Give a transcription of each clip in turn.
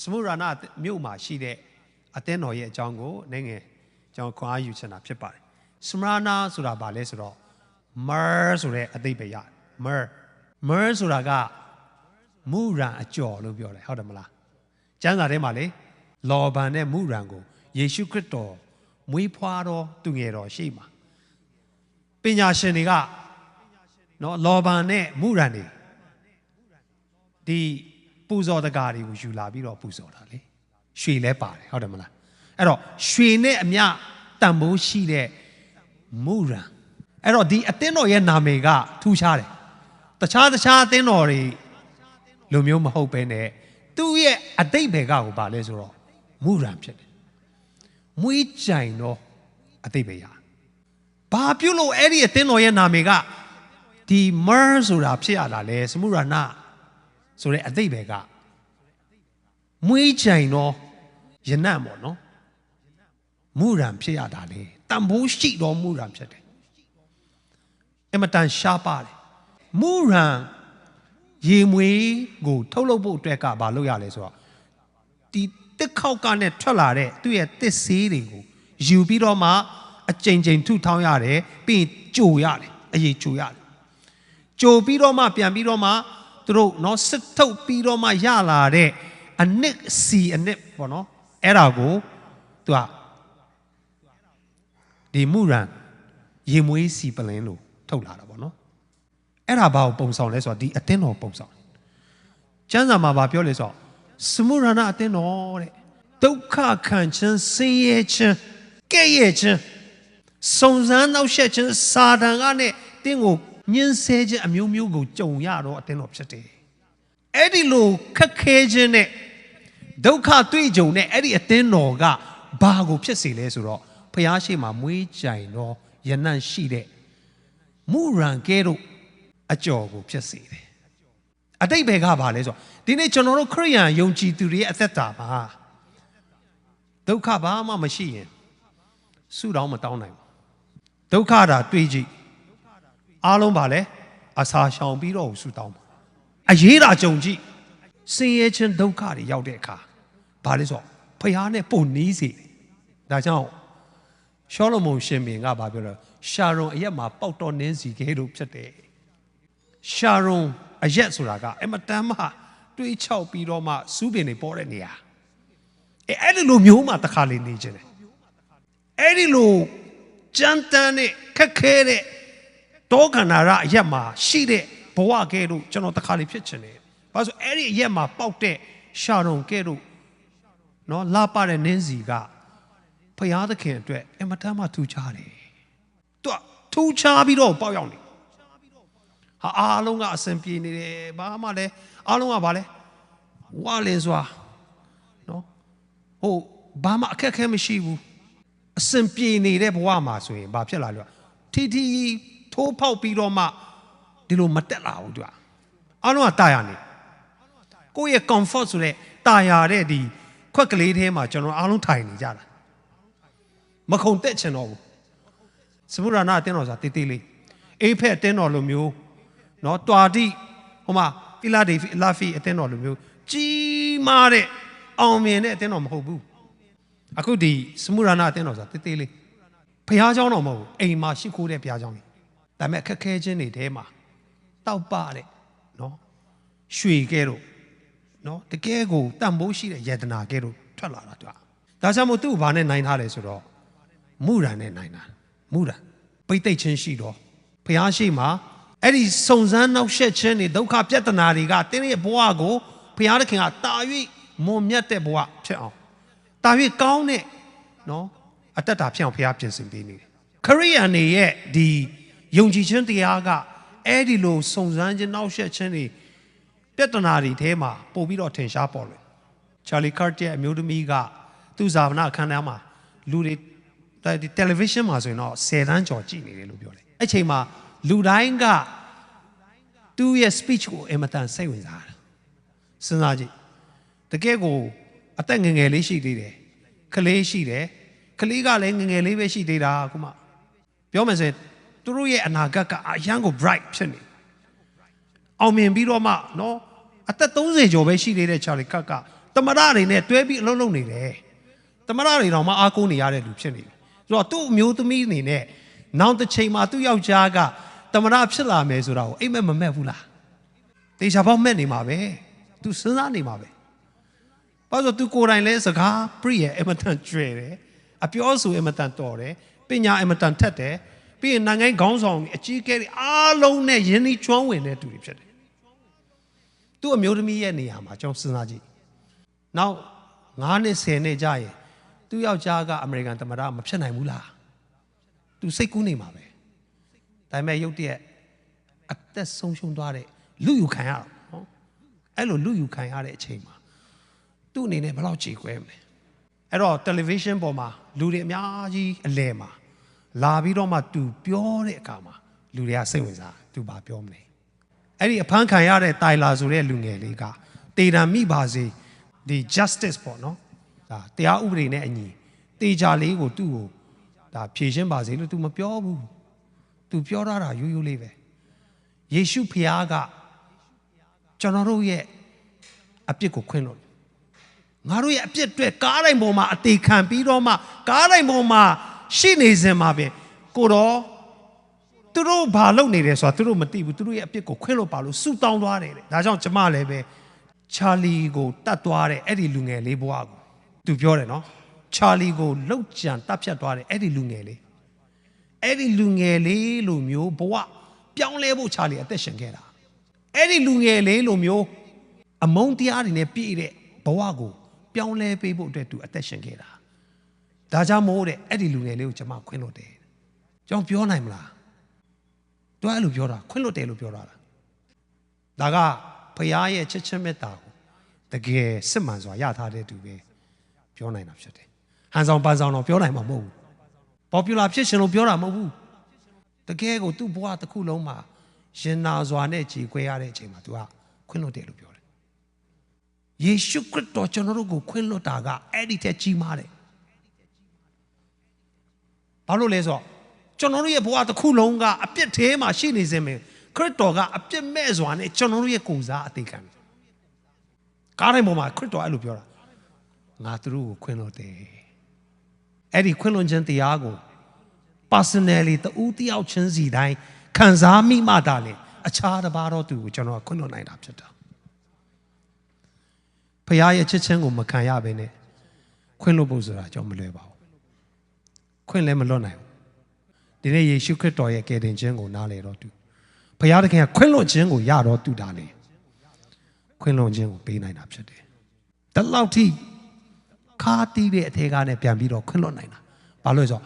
စမုရနာမြို့မှာရှိတဲ့အသင်းတော်ရဲ့အကြောင်းကိုနည်းငယ်ကျွန်တော်ခွန်အားယူချင်တာဖြစ်ပါတယ်စမရနာဆိုတာဘာလဲဆိုတော့ mer ဆိုတဲ့အသိပ္ပယ်ရ mer mer ဆိုတာကမူရန်အကျော်လို့ပြောတယ်ဟုတ်တယ်မလားကျမ်းစာထဲမှာလေလော်ဘန်နဲ့မူရန်ကိုယေရှုခရစ်တော်မွေးဖွားတော်သူငယ်တော်ရှိမှာပညာရှင်တွေကနော်လော်ဘန်နဲ့မူရန်တွေဒီ ပူဇော်တကားတွေကိုယူလာပြီးတော့ပူဇော်တာလေရွှေလဲပါတယ်ဟုတ်တယ်မလားအဲ့တော့ရွှေနဲ့အမျှတန်ဖိုးရှိတဲ့မူရန်အဲ့တော့ဒီအသင်းတော်ရဲ့နာမည်ကထူးခြားတယ်တခြားတခြားအသင်းတော်တွေလိုမျိုးမဟုတ်ဘဲနဲ့သူ့ရဲ့အတိတ်ဘယ်ကကိုပါလဲဆိုတော့မူရန်ဖြစ်တယ်မွေးကြိုင်တော့အတိတ်ဘယ်ရဘာပြုလို့အဲ့ဒီအသင်းတော်ရဲ့နာမည်ကဒီ mer ဆိုတာဖြစ်ရတာလဲစမုရနာ ဆိုတဲ့အတိတ်ဘယ်ကမွေးကြိုင်တော့ယနတ်ပေါ့နော်မူရန်ဖြစ်ရတာလေတန်ဖိုးရှိတော်မူရန်ဖြစ်တယ်အမတန်ရှားပါတယ်မူရန်ရေမွေးကိုထုတ်လုပ်ဖို့အတွက်ကဘာလုပ်ရလဲဆိုတော့ဒီတစ်ခေါက်ကနဲ့ထွက်လာတဲ့သူ့ရဲ့တစ်ဆေးတွေကိုယူပြီးတော့မှအကြိမ်ကြိမ်ထုထောင်းရတယ်ပြီးရင်ကြိုရတယ်အရေးကြိုရတယ်ကြိုပြီးတော့မှပြန်ပြီးတော့မှ သူတို့နော်စစ်ထုတ်ပြီးတော့မှရလာတဲ့အနစ်စီအနစ်ပေါ့နော်အဲ့ဒါကိုသူကဒီမူရန်ရေမွေးစီပလင်းလို့ထုတ်လာတာပေါ့နော်အဲ့ဒါဘာကိုပုံဆောင်လဲဆိုတော့ဒီအတင်းတော်ပုံဆောင်ကျမ်းစာမှာဘာပြောလဲဆိုတော့စမုရဏအတင်းတော်တဲ့ဒုက္ခခံခြင်းဆင်းရဲခြင်းကဲ့ရဲ့ခြင်းစုံစမ်းနှောက်ယှက်ခြင်းစာတန်ကနဲ့တင်းကို ညှင်းဆဲခြင်းအမျိုးမျိုးကိုကြုံရတော့အတင်းတော်ဖြစ်တယ်အဲ့ဒီလိုခက်ခဲခြင်းနဲ့ဒုက္ခတွေ့ကြုံတဲ့အဲ့ဒီအတင်းတော်ကဘာကိုဖြစ်စေလဲဆိုတော့ဖျားရှိမှမွေးကြိုင်တော့ယနန့်ရှိတဲ့မူရန်ကဲတို့အကျော်ကိုဖြစ်စေတယ်အတိတ်ဘယ်ကဘာလဲဆိုတော့ဒီနေ့ကျွန်တော်တို့ခရိယန်ယုံကြည်သူတွေရဲ့အသက်တာမှာဒုက္ခဘာမှမရှိရင်ဆုတောင်းမတောင်းနိုင်ဘူးဒုက္ခတာတွေ့ကြည့် အားလုံးပါလဲအစာရှောင်ပြီးတော့ဆုတောင်းပါအရေးတာကြုံကြည့်ဆင်းရဲခြင်းဒုက္ခတွေရောက်တဲ့အခါဘာလဲဆိုတော့ဖျားနဲ့ပုံနီးစေတယ်ဒါကြောင့်ရှောလမုန်ရှင်ဘင်ကဘာပြောလဲရှာရွန်အရက်မှာပေါက်တော်နင်းစီခဲလို့ဖြစ်တယ်ရှာရွန်အရက်ဆိုတာကအမတန်မှတွေးချောက်ပြီးတော့မှစူးပင်တွေပေါ်တဲ့နေရာအဲအဲ့ဒီလိုမျိုးမှတခါလေးနေခြင်းတယ်အဲ့ဒီလိုကြမ်းတမ်းတဲ့ခက်ခဲတဲ့ တောခန္ဓာရအရက်မှာရှိတဲ့ဘဝကဲလို့ကျွန်တော်တခါလေးဖြစ်ခြင်းတယ်ဘာလို့အဲ့ဒီအရက်မှာပေါက်တဲ့ရှာရွန်ကဲလို့နော်လာပတဲ့နင်းစီကဖျားသခင်အတွက်အမတန်မှထူးခြားတယ်သူကထူးခြားပြီးတော့ပေါက်ရောက်နေဟာအားလုံးကအစင်ပြေနေတယ်ဘာမှလည်းအားလုံးကဘာလဲဝါလင်စွာနော်ဟိုဘာမှအခက်အခဲမရှိဘူးအစင်ပြေနေတဲ့ဘဝမှာဆိုရင်ဘာဖြစ်လာလို့ထီထီ ထိုးဖောက်ပြီးတော့မှဒီလိုမတက်လာဘူးသူကအားလုံးကတာယာနေကိုယ့်ရဲ့ comfort ဆိုတဲ့တာယာတဲ့ဒီခွက်ကလေးထဲမှာကျွန်တော်အားလုံးထိုင်နေကြတာမခုံတက်ချင်တော့ဘူးစမုရနာအတင်းတော်ဆိုတာတေးသေးလေးအေးဖက်အတင်းတော်လိုမျိုးเนาะတွာတိဟိုမှာဖီလာဒေဖီလာဖီအတင်းတော်လိုမျိုးကြီးမားတဲ့အောင်မြင်တဲ့အတင်းတော်မဟုတ်ဘူးအခုဒီစမုရနာအတင်းတော်ဆိုတာတေးသေးလေးဖះเจ้าတော်မဟုတ်ဘူးအိမ်မှာရှိခိုးတဲ့ဖះเจ้าကြီး ဒါမဲ့ခက်ခဲခြင်းတွေထဲမှာတောက်ပတဲ့နော်ရွှေကဲတော့နော်တကယ်ကိုတန်ဖိုးရှိတဲ့ယတနာကဲတော့ထွက်လာတာသူကဒါကြောင့်မို့သူ့ဘာနဲ့နိုင်ထားလဲဆိုတော့မူရန်နဲ့နိုင်တာမူရန်ပိတ်သိက်ခြင်းရှိတော့ဖះရှိမှာအဲ့ဒီစုံစမ်းနောက်ဆက်ခြင်းတွေဒုက္ခပြဿနာတွေကတင်းရဲ့ဘဝကိုဖះသခင်ကတာ၍မွန်မြတ်တဲ့ဘဝဖြစ်အောင်တာ၍ကောင်းတဲ့နော်အတ္တတာဖြစ်အောင်ဖះပြင်ဆင်ပေးနေတယ်ခရိယန်တွေရဲ့ဒီ ယုံကြည်ခြင်းတရားကအဲ့ဒီလိုစုံစမ်းခြင်းနှောက်ယှက်ခြင်းတွေပြဿနာတွေထဲမှာပို့ပြီးတော့ထင်ရှားပေါ်လွင်ချာလီကာတ်ရဲ့အမျိုးသမီးကသူ့ဇာဝနာအခမ်းအနားမှာလူတွေဒီ television မှာဆိုရင်တော့10တန်းကျော်ကြည့်နေတယ်လို့ပြောတယ်အဲ့ချိန်မှာလူတိုင်းကသူ့ရဲ့ speech ကိုအင်မတန်စိတ်ဝင်စားတာစဉ်းစားကြည့်တကယ်ကိုအသက်ငယ်ငယ်လေးရှိသေးတယ်ကလေးရှိတယ်ကလေးကလည်းငယ်ငယ်လေးပဲရှိသေးတာခုမှပြောမယ်ဆိုရင် သူတို့ရဲ့အနာဂတ်ကအရန်ကို bright ဖြစ်နေအောင်မြင်ပြီးတော့မှနော်အသက်30ကျော်ပဲရှိသေးတဲ့ချာလီကတ်ကတမရတွေနဲ့တွဲပြီးအလုံးလုံးနေတယ်တမရတွေတော့မအားကိုးနေရတဲ့လူဖြစ်နေပြီဆိုတော့သူ့အမျိုးသမီးအနေနဲ့နောက်တစ်ချိန်မှာသူ့ယောက်ျားကတမရဖြစ်လာမယ်ဆိုတာကိုအိမ်မက်မမက်ဘူးလားတေချာပေါက်မက်နေမှာပဲသူစဉ်းစားနေမှာပဲဘာလို့သူကိုယ်တိုင်လဲစကားပြည့်ရဲ့အမတန်ကျွဲတယ်အပြောဆိုအမတန်တော်တယ်ပညာအမတန်ထက်တယ် ပြီးရင်နိုင်ငံခေါင်းဆောင်အကြီးအကဲတွေအားလုံးနဲ့ယဉ်ဤကျွမ်းဝင်တဲ့သူတွေဖြစ်တယ်သူ့အမျိုးသမီးရဲ့နေရာမှာကျွန်တော်စဉ်းစားကြည့်နောက်9နှစ်10နှစ်ကြာရင်သူ့ယောက်ျားကအမေရိကန်သမ္မတမဖြစ်နိုင်ဘူးလားသူစိတ်ကူးနေမှာပဲဒါပေမဲ့ရုတ်တရက်အသက်ဆုံးရှုံးသွားတဲ့လူယူခံရတော့နော်အဲ့လိုလူယူခံရတဲ့အချိန်မှာသူ့အနေနဲ့ဘယ်လောက်ကြေကွဲမလဲအဲ့တော့ television ပေါ်မှာလူတွေအများကြီးအလဲမှာ လာပြီးတော့မှသူပြောတဲ့အခါမှာလူတွေကစိတ်ဝင်စားသူဘာပြောမလဲအဲ့ဒီအဖမ်းခံရတဲ့တိုင်လာဆိုတဲ့လူငယ်လေးကတေတံမိပါစေဒီ justice ပေါ့နော်ဒါတရားဥပဒေနဲ့အညီတေချာလေးကိုသူ့ကိုဒါဖြေရှင်းပါစေလို့ तू မပြောဘူး तू ပြောရတာရိုးရိုးလေးပဲယေရှုဖျားကကျွန်တော်တို့ရဲ့အပြစ်ကိုခွင့်လို့ငါတို့ရဲ့အပြစ်အတွက်ကားတိုင်းပေါ်မှာအသေးခံပြီးတော့မှကားတိုင်းပေါ်မှာ ရှိနေစင်မှာပဲကိုတော့သူတို့ဘာလုပ်နေတယ်ဆိုတာသူတို့မသိဘူးသူတို့ရဲ့အပြစ်ကိုခွင့်လို့ပါလို့ဆူတောင်းသွားတယ်တဲ့ဒါကြောင့်ကျမလည်းပဲချာလီကိုတတ်သွားတဲ့အဲ့ဒီလူငယ်လေးဘွားကိုသူပြောတယ်နော်ချာလီကိုလှုပ်ကြံတတ်ဖြတ်သွားတဲ့အဲ့ဒီလူငယ်လေးအဲ့ဒီလူငယ်လေးလိုမျိုးဘဝပြောင်းလဲဖို့ချာလီအသက်ရှင်ခဲ့တာအဲ့ဒီလူငယ်လေးလိုမျိုးအမုန်းတရားတွေနဲ့ပြည့်တဲ့ဘဝကိုပြောင်းလဲပေးဖို့အတွက်သူအသက်ရှင်ခဲ့တာ ဒါကြောင့်မို့တဲ့အဲ့ဒီလူငယ်လေးကိုကျွန်မခွင့်လို့တယ်ကျွန်တော်ပြောနိုင်မလားသူအဲ့လိုပြောတာခွင့်လွတ်တယ်လို့ပြောတာလားဒါကဖခင်ရဲ့ချစ်ချင်းမေတ္တာကိုတကယ်စစ်မှန်စွာရထားတဲ့သူပဲပြောနိုင်တာဖြစ်တယ်ဟန်ဆောင်ပန်းဆောင်တော့ပြောနိုင်မှာမဟုတ်ဘူးပေါ်ပူလာဖြစ်ရှင်လို့ပြောတာမဟုတ်ဘူးတကယ်ကိုသူ့ဘဝတစ်ခုလုံးမှာရင်နာစွာနဲ့ကြည်ခွဲရတဲ့အချိန်မှာ तू ကခွင့်လွတ်တယ်လို့ပြောတယ်ယေရှုခရစ်တော်ကျွန်တော်တို့ကိုခွင့်လွတ်တာကအဲ့ဒီထက်ကြီးမားတယ် ဘာလို့လဲဆိုတော့ကျွန်တော်တို့ရဲ့ဘဝတစ်ခုလုံးကအပြစ်သေးမှာရှိနေစင်မယ်ခရစ်တော်ကအပြစ်မဲ့စွာနဲ့ကျွန်တော်တို့ရဲ့ကိုယ်စားအသေးခံတယ်ကားတိုင်းပေါ်မှာခရစ်တော်အဲ့လိုပြောတာငါသူတို့ကိုခွင့်လို့တယ်အဲ့ဒီခွင့်လွန်ခြင်းတရားကို personally တူတယောက်ချင်းစီတိုင်းခံစားမိမှသာလေအခြားတစ်ပါးတော့သူကိုကျွန်တော်ခွင့်လွန်နိုင်တာဖြစ်တာဖခင်ရဲ့ချစ်ချင်းကိုမခံရဘဲနဲ့ခွင့်လွတ်ဖို့ဆိုတာကျွန်တော်မလွယ်ပါဘူး ခွင့်လည်းမလွတ်နိုင်ဘူးဒီနေ့ယေရှုခရစ်တော်ရဲ့ကယ်တင်ခြင်းကိုနားလည်တော့သူဘုရားသခင်ကခွင့်လွတ်ခြင်းကိုရတော့သူတာလေခွင့်လွတ်ခြင်းကိုပေးနိုင်တာဖြစ်တယ်။ဒါလောက်ထိခါတီးတဲ့အထေကားနဲ့ပြန်ပြီးတော့ခွင့်လွတ်နိုင်တာ။ဘာလို့လဲဆိုတော့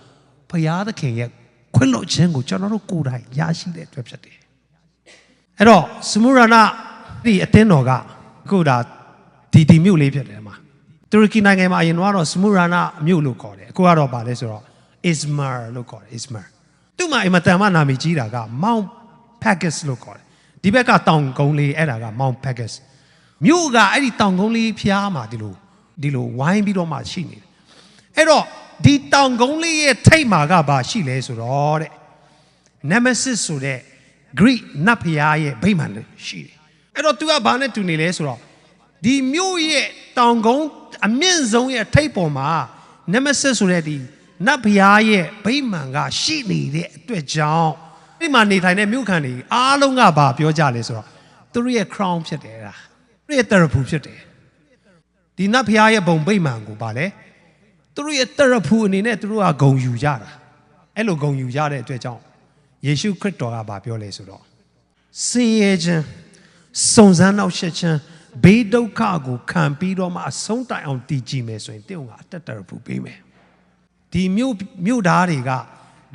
ဘုရားသခင်ရဲ့ခွင့်လွတ်ခြင်းကိုကျွန်တော်တို့ကိုယ်တိုင်ရရှိတဲ့အတွက်ဖြစ်တယ်။အဲ့တော့စမူရနာဒီအသင်းတော်ကအခုဒါဒီဒီမြို့လေးဖြစ်တယ်မှာတူရကီနိုင်ငံမှာအရင်ကတော့စမူရနာမြို့လို့ခေါ်တယ်အခုကတော့ဗာလဲဆိုတော့ Izmir လို့ခေါ်တယ် Izmir သူ့မှာအင်မတန်မှနာမည်ကြီးတာက Mount Pegasus လို့ခေါ်တယ်ဒီဘက်ကတောင်ကုန်းလေးအဲ့ဒါက Mount Pegasus မြို့ကအဲ့ဒီတောင်ကုန်းလေးဖျားမှာဒီလိုဒီလိုဝိုင်းပြီးတော့မှရှိနေတယ်အဲ့တော့ဒီတောင်ကုန်းလေးရဲ့ထိပ်မှာကဘာရှိလဲဆိုတော့တဲ့ Nemesis ဆိုတဲ့ Greek နတ်ဖျားရဲ့ဗိမာန်လေးရှိတယ်အဲ့တော့သူကဘာနဲ့တူနေလဲဆိုတော့ဒီမြို့ရဲ့တောင်ကုန်းအမြင့်ဆုံးရဲ့ထိပ်ပေါ်မှာ Nemesis ဆိုတဲ့ဒီ နတ်ဘုရားရဲ့ဗိမာန်ကရှိနေတဲ့အတွက်ကြောင့်ဒီမှာနေထိုင်တဲ့မြို့ခံတွေအားလုံးကဘာပြောကြလဲဆိုတော့သူတို့ရဲ့ crown ဖြစ်တယ်လားသူတို့ရဲ့ therapy ဖြစ်တယ်ဒီနတ်ဘုရားရဲ့ဘုံဗိမာန်ကိုပါလေသူတို့ရဲ့ therapy အနေနဲ့သူတို့ကဂုံယူကြတာအဲ့လိုဂုံယူကြတဲ့အတွက်ကြောင့်ယေရှုခရစ်တော်ကဘာပြောလဲဆိုတော့စင်ရဲ့ခြင်းစုံစမ်းနောက်ဆက်ခြင်းဘေးဒုက္ခကိုခံပြီးတော့မှအဆုံးတိုင်အောင်တည်ကြည်မယ်ဆိုရင်တင့်ကအတက်တရဖူပေးမယ် ဒီမြို့မြို့သားတွေက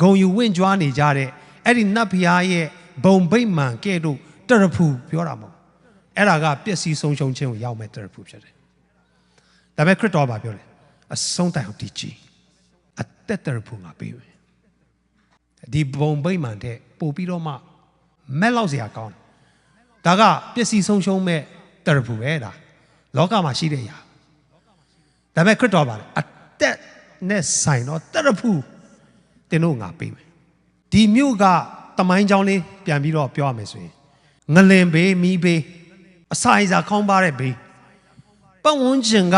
ဂုံယူဝင့်ကြွားနေကြတဲ့အဲ့ဒီနတ်ဖျားရဲ့ဘုံဗိမှန်ကဲ့သို့တရဖူပြောတာမဟုတ်အဲ့ဒါကပျက်စီးဆုံးရှုံးခြင်းကိုရောက်မဲ့တရဖူဖြစ်တယ်ဒါပေမဲ့ခရစ်တော်ကပြောတယ်အဆုံးတိုင်အောင်တည်ကြည်အသက်တရဖူငါပေးမယ်ဒီဘုံဗိမှန်တဲ့ပို့ပြီးတော့မှမက်လောက်စရာကောင်းတယ်ဒါကပျက်စီးဆုံးရှုံးမဲ့တရဖူပဲဒါလောကမှာရှိတဲ့အရာဒါပေမဲ့ခရစ်တော်ကလည်းအသက် နဲ့ဆိုင်တော့တရဖူတင်တို့ငါပေးမယ်ဒီမြို့ကတမိုင်းချောင်းလေးပြန်ပြီးတော့ပြောရမယ်ဆိုရင်ငလင်ဘေးမီးဘေးအစာအိစာခေါင်းပါတဲ့ဘေးဘပတ်ဝန်းကျင်က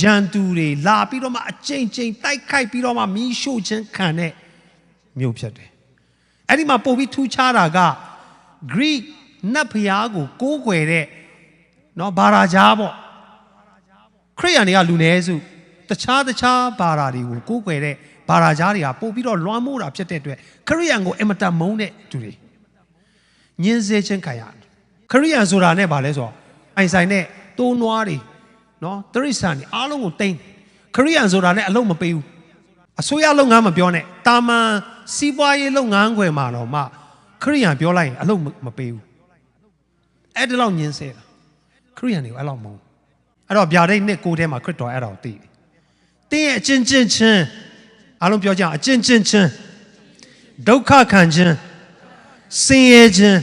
ရန်သူတွေလာပြီးတော့မှအကြိမ်ကြိမ်တိုက်ခိုက်ပြီးတော့မှမီးရှို့ခြင်းခံတဲ့မြို့ဖြစ်တယ်အဲ့ဒီမှာပို့ပြီးထူးခြားတာက Greek နတ်ဖျားကိုကိုးကွယ်တဲ့နော်ဘာသာကြားပေါ့ခရိယန်တွေကလူနည်းစု တခြားတခြားဘာသာတွေကိုကိုးကွယ်တဲ့ဘာသာကြားတွေကပို့ပြီးတော့လွှမ်းမိုးတာဖြစ်တဲ့အတွက်ခရိယန်ကိုအင်မတန်မုန်းတဲ့သူတွေညှင်းဆဲခြင်းခံရတယ်ခရိယန်ဆိုတာနဲ့ဘာလဲဆိုတော့အိုင်ဆိုင်နဲ့တိုးနွားတွေနော်တရိษံတွေအားလုံးကိုတိမ့်ခရိယန်ဆိုတာနဲ့အလုံးမပေးဘူးအစိုးရလုပ်ငန်းမပြောနဲ့တာမန်စီးပွားရေးလုပ်ငန်းခွင်မှာတော့မှခရိယန်ပြောလိုက်ရင်အလုံးမပေးဘူးအဲ့ဒီလောက်ညှင်းဆဲတာခရိယန်တွေကိုအဲ့လောက်မုန်းအဲ့တော့ဗျာဒိတ်နှစ်ကိုထဲမှာခရစ်တော်အဲ့ဒါကိုသိတယ် တင်းရဲ့အချင်းချင်းချင်းအားလုံးပြောကြအောင်အချင်းချင်းချင်းဒုက္ခခံခြင်းဆင်းရဲခြင်း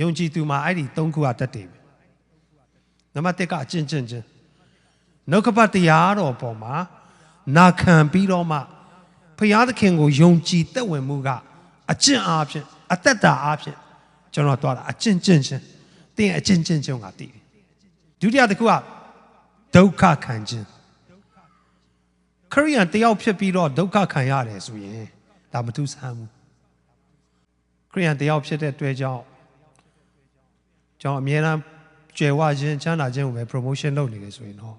ယုံကြည်သူမှာအဲ့ဒီသုံးခုကတတ်တယ်ပဲနံပါတ်1ကအချင်းချင်းချင်းနှုတ်ကပတ်တရားတော်ပေါ်မှာနာခံပြီးတော့မှဖျားသခင်ကိုယုံကြည်သက်ဝင်မှုကအကျင့်အားဖြင့်အသက်တာအားဖြင့်ကျွန်တော်သွားတာအကျင့်ချင်းချင်းတင်းရဲ့အကျင့်ချင်းချင်းကတည်တယ်ဒုတိယတစ်ခုကဒုက္ခခံခြင်း ခရိယန်တယောက်ဖြစ်ပြီးတော့ဒုက္ခခံရတယ်ဆိုရင်ဒါမထူးဆန်းဘူးခရိယန်တယောက်ဖြစ်တဲ့အတွက်ကြောင့်ကျွန်တော်အမြဲတမ်းကြွယ်ဝခြင်းချမ်းသာခြင်းကိုပဲ promotion လုပ်နေတယ်ဆိုရင်တော့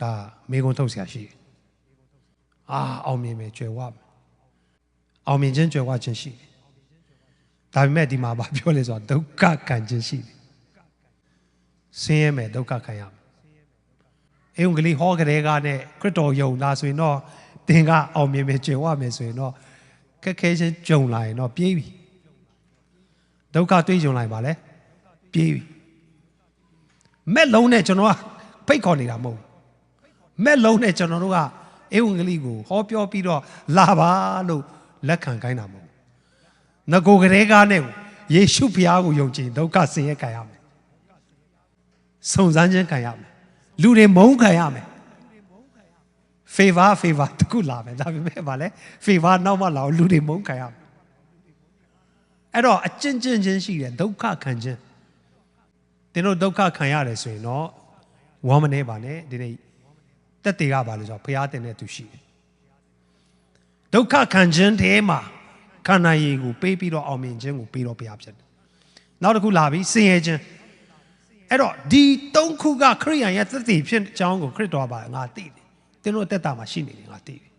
ဒါမေကွန်းထုတ်เสียရှိတယ်အာအောင်မြင်မယ်ကြွယ်ဝမယ်အောင်မြင်ခြင်းကြွယ်ဝခြင်းရှိတယ်ဒါပေမဲ့ဒီမှာဗာပြောလဲဆိုတော့ဒုက္ခခံခြင်းရှိတယ်ဆင်းရဲမယ်ဒုက္ခခံရမယ် အင်္ဂလိပ်ဟောကြတဲ့ကနဲ့ခရစ်တော်ယုံသားဆိုရင်တော့သင်ကအောင်မြင်မယ်ကြွယ်ဝမယ်ဆိုရင်တော့ခက်ခဲခြင်းကြုံလာရင်တော့ပြေးပြီဒုက္ခတွေ့ကြုံလာရင်ဗာလဲပြေးပြီမက်လုံးနဲ့ကျွန်တော်ကဖိတ်ခေါ်နေတာမဟုတ်ဘူးမက်လုံးနဲ့ကျွန်တော်တို့ကအင်္ဂလိပ်ကိုဟောပြောပြီးတော့လာပါလို့လက်ခံခိုင်းတာမဟုတ်ဘူးငကိုကလေးကားနဲ့ယေရှုဖျားကိုယုံကြည်ဒုက္ခဆင်းရဲခံရမယ်စုံစမ်းခြင်းခံရမယ် လူတွေမုန်းခံရမယ် favor favor တခုလာမယ်ဒါပေမဲ့ဗာလဲ favor နောက်မှလာအောင်လူတွေမုန်းခံရမယ်အဲ့တော့အကျင့်ကျင့်ချင်းရှိတယ်ဒုက္ခခံခြင်းတင်တို့ဒုက္ခခံရတယ်ဆိုရင်တော့ဝမ်းမနေပါနဲ့ဒီနေ့တက်တေကပါလို့ဆိုတော့ဖရားတင်တဲ့သူရှိတယ်ဒုက္ခခံခြင်းထဲမှာခန္ဓာရည်ကိုပေးပြီးတော့အောင်မြင်ခြင်းကိုပေးတော့ဘုရားဖြစ်တယ်နောက်တစ်ခုလာပြီဆင်းရဲခြင်း အဲ့တော့ဒီသုံးခုကခရိယန်ရဲ့သက်သေဖြစ်အကြောင်းကိုခရစ်တော်ကငါသိတယ်တင်တို့အသက်တာမှာရှိနေတယ်ငါသိတယ်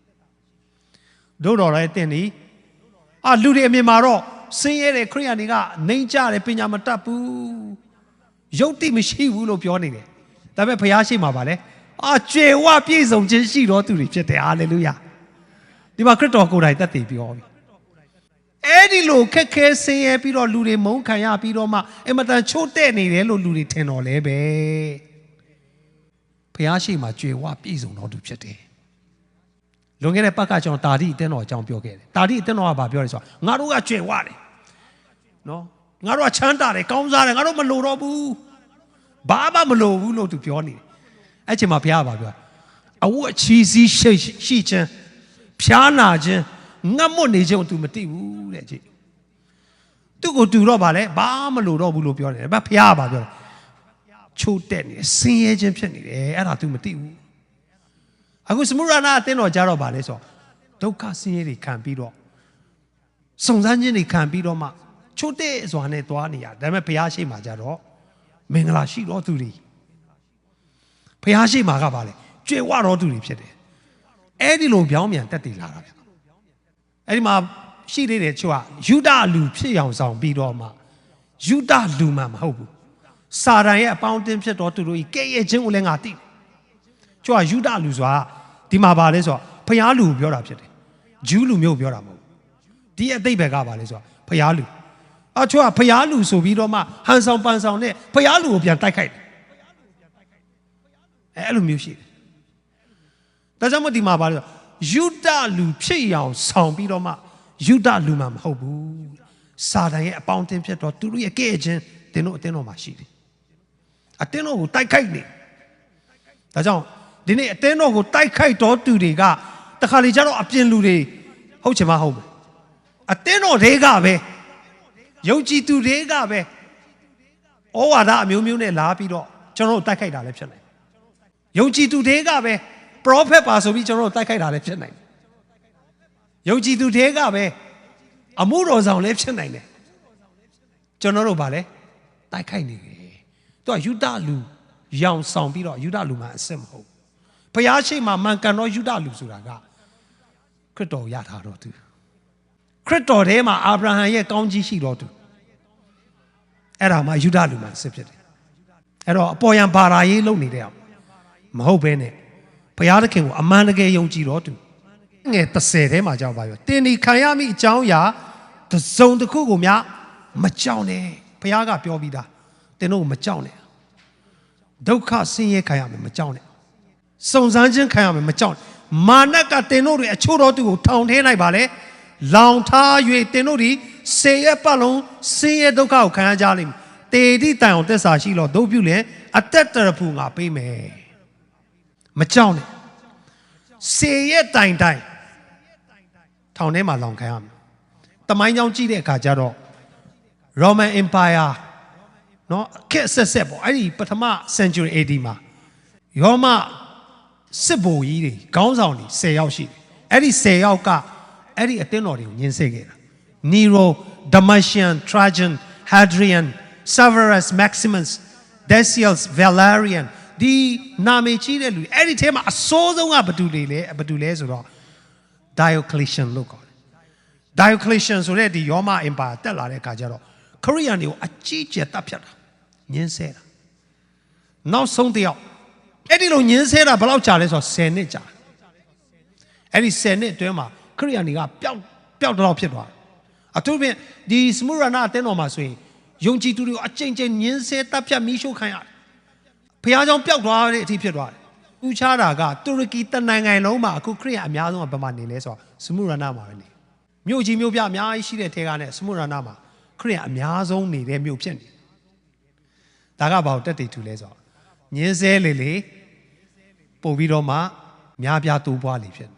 တို့တော်လည်းတင်ဒီအာလူတွေအမြင်မှာတော့ဆင်းရဲတဲ့ခရိယန်တွေကနှိမ်ကြတယ်ပညာမတတ်ဘူးယုတ်တိမရှိဘူးလို့ပြောနေတယ်ဒါပေမဲ့ဘုရားရှိမှာပါလေအာကျေဝပြည့်စုံခြင်းရှိတော်သူတွေဖြစ်တယ်ဟာလေလုယာဒီမှာခရစ်တော်ကိုယ်တိုင်သက်သေပြောပြီ အဲ့ဒီလိုခက်ခဲဆင်းရဲပြီးတော့လူတွေမုန်းခံရပြီးတော့မှအင်မတန်ချိုးတဲ့နေတယ်လို့လူတွေထင်တော်လဲပဲဖះရှိမှကြွေဝပြည့်စုံတော်သူဖြစ်တယ်လွန်ခဲ့တဲ့ပတ်ကကျွန်တော်တာတိအတင်းတော်အကြောင်းပြောခဲ့တယ်တာတိအတင်းတော်ကဘာပြောလဲဆိုတော့ငါတို့ကကြွေဝတယ်နော်ငါတို့ကချမ်းသာတယ်ကောင်းစားတယ်ငါတို့မလိုတော့ဘူးဘာမှမလိုဘူးလို့သူပြောနေတယ်အဲ့ချိန်မှာဘုရားကဘာပြောအဝတ်ချီစည်းရှိရှိခြင်းဖျားနာခြင်း ငတ်မွတ်နေခြင်းကို तू မသိဘူးတဲ့ကြည့်သူ့ကိုတူတော့ဗာလဲဘာမလို့တော့ဘူးလို့ပြောတယ်ဘာဖျားပါပြောတယ်ချိုးတက်နေတယ်ဆင်းရဲခြင်းဖြစ်နေတယ်အဲ့ဒါ तू မသိဘူးအခုစမုရနာအတင်းတော်ကြတော့ဗာလဲဆိုဒုက္ခဆင်းရဲတွေခံပြီးတော့စုံစမ်းခြင်းတွေခံပြီးတော့မှချိုးတဲ့စွာနဲ့သွားနေရဒါပေမဲ့ဘုရားရှိမှကြတော့မင်္ဂလာရှိတော်သူတွေဘုရားရှိမှကဗာလဲကြွယ်ဝတော်သူတွေဖြစ်တယ်အဲ့ဒီလိုပြောင်းပြန်တက်တည်လာတာဗျ အဲ့ဒီမှာရှိသေးတယ်ချို့ကယူဒလူဖြစ်အောင်ဆောင်ပြီးတော့မှယူဒလူမှမဟုတ်ဘူးစာရန်ရဲ့အပေါင်းအသင်းဖြစ်တော်သူတို့ဤကဲ့ရဲ့ခြင်းကိုလည်းငါသိချို့ကယူဒလူဆိုတာဒီမှာပါလဲဆိုတော့ဖျားလူကိုပြောတာဖြစ်တယ်ဂျူးလူမျိုးပြောတာမဟုတ်ဘူးဒီအသိဘက်ကပါလဲဆိုတော့ဖျားလူအချို့ကဖျားလူဆိုပြီးတော့မှဟန်ဆောင်ပန်ဆောင်နဲ့ဖျားလူကိုပြန်တိုက်ခိုက်တယ်အဲအဲ့လိုမျိုးရှိတယ်ဒါကြောင့်မို့ဒီမှာပါလဲဆို ယူဒလူဖြစ်အောင်ဆောင်ပြီးတော့မှယူဒလူမှမဟုတ်ဘူးစာတန်ရဲ့အပေါင်းအသင်းဖြစ်တော့သူတို့ရဲ့ကဲ့ခြင်းတင်းတို့အတင်းတော်မှာရှိတယ်အတင်းတော်ကိုတိုက်ခိုက်နေဒါကြောင့်ဒီနေ့အတင်းတော်ကိုတိုက်ခိုက်တော်သူတွေကတခါလေကျတော့အပြင်လူတွေဟုတ်ချင်မဟုတ်ဘူးအတင်းတော်တွေကပဲယုံကြည်သူတွေကပဲဩဝါဒအမျိုးမျိုးနဲ့လာပြီးတော့ကျွန်တော်တို့တိုက်ခိုက်တာလည်းဖြစ်နိုင်ယုံကြည်သူတွေကပဲ prophet ပါဆိုပြီးကျွန်တော်တို့တိုက်ခိုက်တာလည်းဖြစ်နိုင်တယ်ယုံကြည်သူတွေကပဲအမှုတော်ဆောင်လည်းဖြစ်နိုင်တယ်ကျွန်တော်တို့ဗာလဲတိုက်ခိုက်နေတယ်သူကယူဒလူရောင်ဆောင်ပြီးတော့ယူဒလူမှအစ်စ်မဟုတ်ဘုရားရှိခိုးမှမှန်ကန်တော့ယူဒလူဆိုတာကခရစ်တော်ရထားတော့သူခရစ်တော်ထဲမှာအာဗြဟံရဲ့ကောင်းကြီးရှိတော့သူအဲ့ဒါမှယူဒလူမှအစ်စ်ဖြစ်တယ်အဲ့တော့အပေါ်ယံဘာသာရေးလုပ်နေတဲ့အောင်မဟုတ်ဘဲနဲ့ ဘုရားသခင်ကိုအမှန်တကယ်ယုံကြည်တော့သူငယ်30ထဲမှာကြောက်ပါရောတင်ဒီခံရမိအကြောင်းအရာတစ်စုံတစ်ခုကိုများမကြောက်နဲ့ဘုရားကပြောပြီးသားတင်တို့ကိုမကြောက်နဲ့ဒုက္ခဆင်းရဲခံရမယ်မကြောက်နဲ့စုံစမ်းခြင်းခံရမယ်မကြောက်နဲ့မာနကတင်တို့တွေအချို့တော်သူကိုထောင်ထဲလိုက်ပါလေလောင်ထား၍တင်တို့ဒီစေရပတ်လုံးဆင်းရဲဒုက္ခကိုခံရကြလိမ့်မယ်တေတိတန်အောင်တက်စာရှိလို့တို့ပြုလင်အသက်တရဖူငါပေးမယ်မကြောက်နဲ့ စေရတိုင်တိုင်ထောင်ထဲမှာလောင်ခံရမယ်တမိုင်းကြောင်းကြည့်တဲ့အခါကျတော့ Roman Empire เนาะအခက်ဆက်ဆက်ပေါ့အဲ့ဒီပထမ century AD မှာရောမစစ်ဗိုလ်ကြီးတွေခေါင်းဆောင်တွေ10ယောက်ရှိတယ်အဲ့ဒီ10ယောက်ကအဲ့ဒီအသင်းတော်တွေကိုညှင်းဆဲခဲ့တာ Nero Domitian Trajan Hadrian Severus Maximus Decius Valerian ဒီနာမည်ကြီးတဲ့လူတွေအဲ့ဒီထဲမှာအစိုးဆုံးကဘာတူလေလဲဘာတူလဲဆိုတော့ Diocletian လို့ခေါ်တယ် Diocletian ဆိုတဲ့ဒီရောမ empire တက်လာတဲ့အခါကျတော့ခရိယန်တွေကိုအကြီးကျယ်တပ်ဖြတ်တာညှင်းဆဲတာနောက်ဆုံးတစ်ယောက်အဲ့ဒီလိုညှင်းဆဲတာဘယ်လောက်ကြာလဲဆိုတော့10နှစ်ကြာအဲ့ဒီ10နှစ်အတွင်းမှာခရိယန်တွေကပျောက်ပျောက်တော့ဖြစ်သွားတယ်အထူးဖြင့်ဒီစမူရနာအတင်းတော်မှာဆိုရင်ယုံကြည်သူတွေကိုအကျင့်ချင်းညှင်းဆဲတပ်ဖြတ်မိရှုခံရတယ် ဖះเจ้าပျောက်သွားတဲ့အထိဖြစ်သွားတယ်ဥချတာကတူရကီတနိုင်ငံလုံးမှာအခုခရိယန်အများဆုံးကဘယ်မှာနေလဲဆိုတော့စမူရနာမှာပဲနေမြို့ကြီးမြို့ပြအများကြီးရှိတဲ့ထဲကနဲ့စမူရနာမှာခရိယန်အများဆုံးနေတဲ့မြို့ဖြစ်နေဒါကဘာလို့တက်တည်ထူလဲဆိုတော့ညင်းဆဲလေလေပို့ပြီးတော့မှများပြားတိုးပွားလေဖြစ်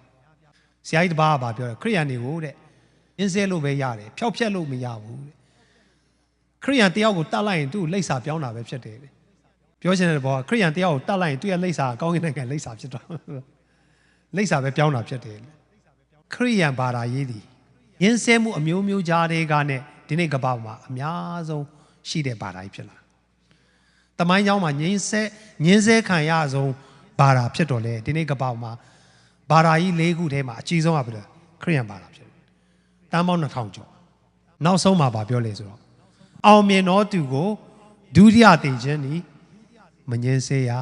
ဆရာကြီးတပါးကပြောတယ်ခရိယန်တွေကိုတဲ့ညင်းဆဲလို့ပဲရတယ်ဖျောက်ဖျက်လို့မရဘူးတဲ့ခရိယန်တယောက်ကိုတတ်လိုက်ရင်သူ့ကိုလိပ်စာပြောင်းတာပဲဖြစ်တယ်တဲ့ ပြောချင်တဲ့ဘောခရိယန်တရားကိုတတ်လိုက်ရင်သူ့ရဲ့လိပ်စာကောင်းကင်နိုင်ငံလိပ်စာဖြစ်တော့လိပ်စာပဲပြောင်းတာဖြစ်တယ်ခရိယန်ဘာသာရေးသည်ရင်းစဲမှုအမျိုးမျိုးကြားတဲ့ကနဲ့ဒီနေ့ကမ္ဘာမှာအများဆုံးရှိတဲ့ဘာသာကြီးဖြစ်လာတမိုင်းကြောင်းမှာငင်းဆဲငင်းဆဲခံရအောင်ဘာသာဖြစ်တော်လဲဒီနေ့ကပောက်မှာဘာသာကြီး၄ခုထဲမှာအကြီးဆုံးကဘယ်လဲခရိယန်ဘာသာဖြစ်တယ်။တန်ပေါင်း2000ကျော်နောက်ဆုံးမှာဗာပြောလဲဆိုတော့အောင်မြင်တော်သူကိုဒုတိယတင်ခြင်းဤ မငင်းစေရ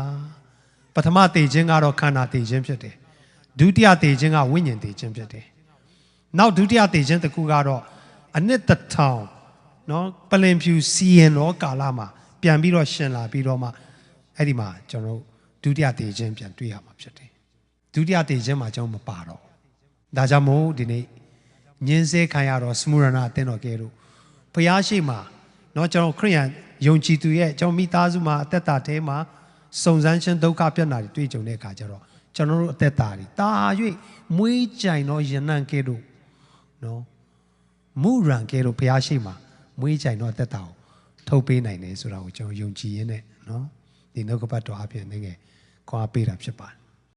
ပထမတည်ခြင်းကတော့ခန္ဓာတည်ခြင်းဖြစ်တယ်ဒုတိယတည်ခြင်းကဝိညာဉ်တည်ခြင်းဖြစ်တယ်နောက်ဒုတိယတည်ခြင်းတစ်ခုကတော့အနှစ်တစ်ထောင်နော်ပလင်ဖြူစီရင်တော့ကာလမှာပြန်ပြီးတော့ရှင်လာပြီးတော့မှအဲ့ဒီမှာကျွန်တော်ဒုတိယတည်ခြင်းပြန်တွေ့ရမှာဖြစ်တယ်ဒုတိယတည်ခြင်းမှာကျွန်တော်မပါတော့ဒါကြောင့်မို့ဒီနေ့ညင်းဆဲခံရတော့စမူရနာအတင်းတော်ကဲလို့ဖျားရှိမှာเนาะကျွန်တော်ခရိယန် ယုံကြည်သူရဲ့ကျွန်တော်မိသားစုမှာအသက်တာထဲမှာစုံစမ်းခြင်းဒုက္ခပြဿနာတွေတွေ့ကြုံတဲ့အခါကျတော့ကျွန်တော်တို့အသက်တာတွေတာ၍မွေးကြိုင်သောယဉ်နံကဲ့သို့နော်မူရန်ကဲ့သို့ဘုရားရှိမှမွေးကြိုင်သောအသက်တာကိုထုတ်ပေးနိုင်တယ်ဆိုတာကိုကျွန်တော်ယုံကြည်ရင်းနဲ့နော်ဒီနှုတ်ကပတ်တော်အပြင်နေငယ်ခွာပေးတာဖြစ်ပါတယ်